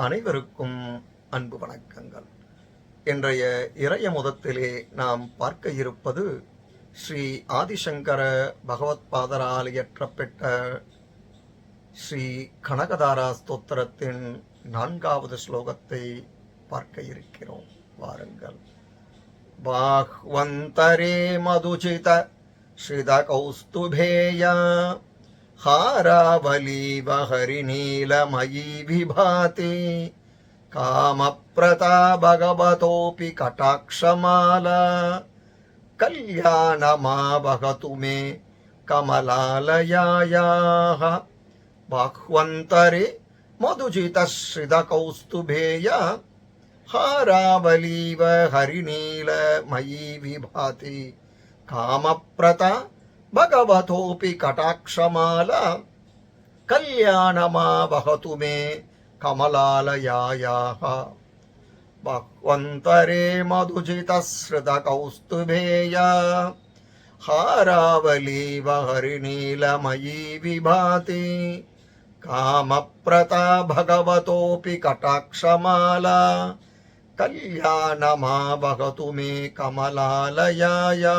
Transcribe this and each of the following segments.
அனைவருக்கும் அன்பு வணக்கங்கள் இன்றைய இறைய முதத்திலே நாம் பார்க்க இருப்பது ஸ்ரீ ஆதிசங்கர பகவத்பாதரால் இயற்றப்பெற்ற ஸ்ரீ கனகதாரா ஸ்தோத்திரத்தின் நான்காவது ஸ்லோகத்தை பார்க்க இருக்கிறோம் வாருங்கள் बाह्वन्तरे मधुचित श्रितकौस्तुभेया हारावलीव हरिनीलमयी विभाति। कामप्रता भगवतोऽपि कटाक्षमाला। कल्याणमावहतु मे कमलालयायाः। बाह्वन्तरे मधुजितश्रितकौस्तुभेया हारावलीव हरिनीलमयी विभाति। कामप्रता భగవతోపి కటాక్షమాల కళ్యాణమావహతు మే కమలాలయాయా భక్వంతరే మధుజితశ్రుతకౌస్తుభేయ హారావలీవ హరినీలమయీ విభాతి కామప్రతా భగవతోపి కటాక్షమాల కళ్యాణమావహతు మే కమలాలయాయా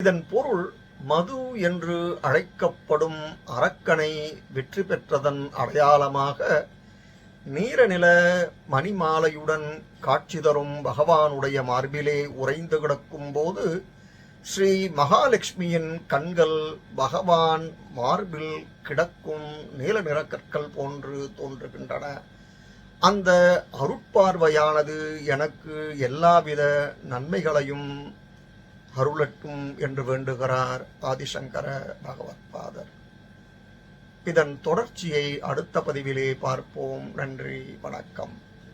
இதன் பொருள் மது என்று அழைக்கப்படும் அரக்கனை வெற்றி பெற்றதன் அடையாளமாக நீரநில மணிமாலையுடன் காட்சி தரும் பகவானுடைய மார்பிலே உறைந்து கிடக்கும் போது ஸ்ரீ மகாலட்சுமியின் கண்கள் பகவான் மார்பில் கிடக்கும் நீல நிற கற்கள் போன்று தோன்றுகின்றன. அந்த அருட்பார்வையானது எனக்கு எல்லாவித நன்மைகளையும் அருளட்டும் என்று வேண்டுகிறார் ஆதிசங்கர பகவத்பாதர் இதன் தொடர்ச்சியை அடுத்த பதிவிலே பார்ப்போம். நன்றி வணக்கம்.